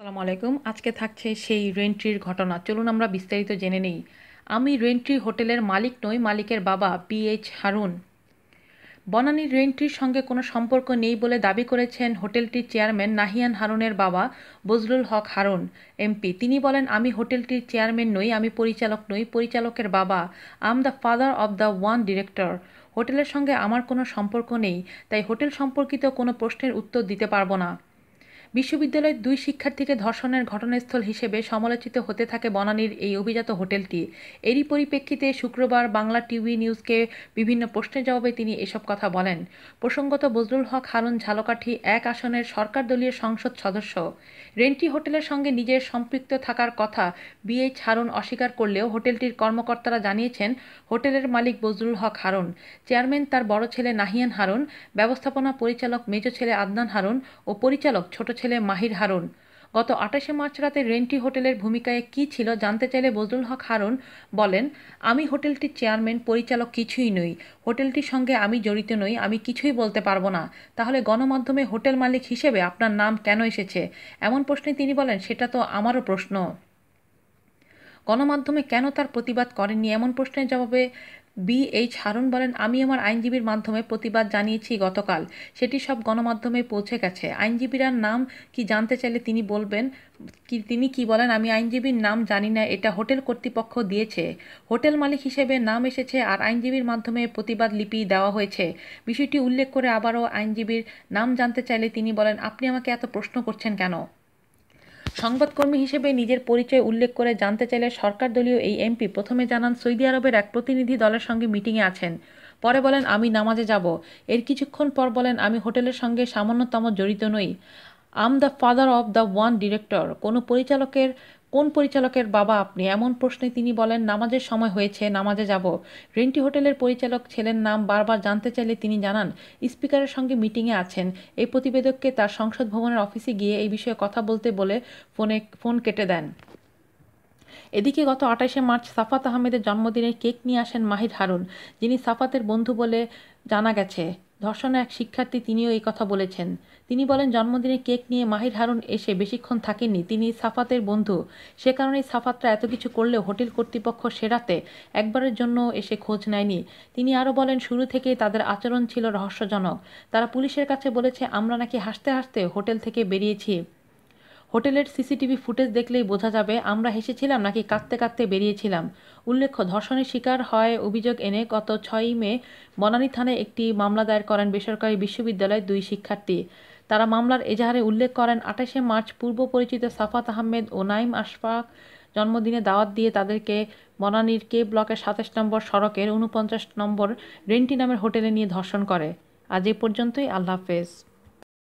আসসালামু আলাইকুম। আজকে থাকছে সেই রেন্ট্রির ঘটনা। চলুন আমরা বিস্তারিত জেনে নেই। আমি রেন্ট্রি হোটেলের মালিক নই, মালিকের বাবা পিএইচ হারুন। বনানীর রেন্ট্রির সঙ্গে কোনো সম্পর্ক নেই বলে দাবি করেছেন হোটেলটির চেয়ারম্যান নাহিয়ান হারুনের বাবা বজলুল হক হারুন, এমপি। তিনি বলেন, আমি হোটেলটির চেয়ারম্যান নই, আমি পরিচালক নই। পরিচালকের বাবা, am the father of the one director. হোটেলের সঙ্গে আমার কোনো সম্পর্ক নেই, তাই হোটেল সম্পর্কিত কোনো প্রশ্নের উত্তর দিতে পারব না। বিশ্ববিদ্যালয়ের দুই শিক্ষার্থীকে ধর্ষণের ঘটনাস্থল হিসেবে সমালোচিত হতে থাকে বনানীর এই অভিজাত হোটেলটি। এরই পরিপ্রেক্ষিতে শুক্রবার বাংলা টিভি নিউজকে বিভিন্ন প্রশ্নের জবাবে তিনি এসব কথা বলেন। প্রসঙ্গত, বজলুল হক, হারুন ঝালকাঠি এক আসনের সরকার দলীয় সংসদ সদস্য। রেন্টি হোটেলের সঙ্গে নিজের সম্পৃক্ত থাকার কথা বিএইচ হারুন অস্বীকার করলেও হোটেলটির কর্মকর্তারা জানিয়েছেন, হোটেলের মালিক বজলুল হক হারুন। চেয়ারম্যান তার বড় ছেলে নাহিয়ান হারুন, ব্যবস্থাপনা পরিচালক মেজ ছেলে আদনান হারুন ও পরিচালক ছোট ছেলে মাহির হারুন। গত আঠাশে মার্চ রাতে রেন্টি হোটেলের ভূমিকায় কি ছিল জানতে চাইলে বজলুল হক হারুন বলেন, আমি হোটেলটির চেয়ারম্যান, পরিচালক কিছুই নই। হোটেলটির সঙ্গে আমি জড়িত নই, আমি কিছুই বলতে পারব না। তাহলে গণমাধ্যমে হোটেল মালিক হিসেবে আপনার নাম কেন এসেছে? এমন প্রশ্নে তিনি বলেন, সেটা তো আমারও প্রশ্ন। গণমাধ্যমে কেন তার প্রতিবাদ করেননি এমন প্রশ্নের জবাবে বি এইচ হারুন বলেন, আমি আমার আইনজীবীর মাধ্যমে প্রতিবাদ জানিয়েছি গতকাল। সেটি সব গণমাধ্যমে পৌঁছে গেছে। আইনজীবীরার নাম কি জানতে চাইলে তিনি বলবেন, কি, তিনি কি বলেন, আমি আইনজীবীর নাম জানি না, এটা হোটেল কর্তৃপক্ষ দিয়েছে। হোটেল মালিক হিসেবে নাম এসেছে আর আইনজীবীর মাধ্যমে প্রতিবাদ লিপি দেওয়া হয়েছে। বিষয়টি উল্লেখ করে আবারও আইনজীবীর নাম জানতে চাইলে তিনি বলেন, আপনি আমাকে এত প্রশ্ন করছেন কেন? সংবাদকর্মী হিসেবে নিজের পরিচয় উল্লেখ করে জানতে চাইলে সরকার দলীয় এই এমপি প্রথমে জানান, সৌদি আরবের এক প্রতিনিধি দলের সঙ্গে মিটিংয়ে আছেন। পরে বলেন, আমি নামাজে যাব। এর কিছুক্ষণ পর বলেন, আমি হোটেলের সঙ্গে সামান্যতম জড়িত নই। Am the father of the one director কোনো পরিচালকের কোন পরিচালকের বাবা আপনি? এমন প্রশ্নে তিনি বলেন, নামাজের সময় হয়েছে, নামাজে যাব। রেন্টি হোটেলের পরিচালক ছেলের নাম বারবার জানতে চাইলে তিনি জানান, স্পিকারের সঙ্গে মিটিংয়ে আছেন। এই প্রতিবেদককে তার সংসদ ভবনের অফিসে গিয়ে এই বিষয়ে কথা বলতে বলে ফোনে, ফোন কেটে দেন। এদিকে গত আঠাশে মার্চ সাফাত আহমেদের জন্মদিনের কেক নিয়ে আসেন মাহির হারুন, যিনি সাফাতের বন্ধু বলে জানা গেছে। ধর্ষণে এক শিক্ষার্থী তিনিও এই কথা বলেছেন। তিনি বলেন, জন্মদিনে কেক নিয়ে মাহির হারুন এসে বেশিক্ষণ থাকেননি। তিনি সাফাতের বন্ধু। সে কারণেই সাফাতরা এত কিছু করলেও হোটেল কর্তৃপক্ষ সেরাতে একবারের জন্য এসে খোঁজ নেয়নি। তিনি আরও বলেন, শুরু থেকেই তাদের আচরণ ছিল রহস্যজনক। তারা পুলিশের কাছে বলেছে, আমরা নাকি হাসতে হাসতে হোটেল থেকে বেরিয়েছি। হোটেলের সিসিটিভি ফুটেজ দেখলেই বোঝা যাবে আমরা হেসেছিলাম নাকি কাঁদতে কাঁদতে বেরিয়েছিলাম। উল্লেখ্য, ধর্ষণের শিকার হয় অভিযোগ এনে গত ছয়ই মে বনানী থানায় একটি মামলা দায়ের করেন বেসরকারি বিশ্ববিদ্যালয়ের দুই শিক্ষার্থী। তারা মামলার এজাহারে উল্লেখ করেন, আঠাশে মার্চ পূর্ব পরিচিত সাফাত আহমেদ ও নাইম আশফাক জন্মদিনে দাওয়াত দিয়ে তাদেরকে বনানীর কে ব্লকের সাতাশ নম্বর সড়কের উনপঞ্চাশ নম্বর রেন্টি নামের হোটেলে নিয়ে ধর্ষণ করে। আজ এ পর্যন্তই, আল্লাহ হাফেজ।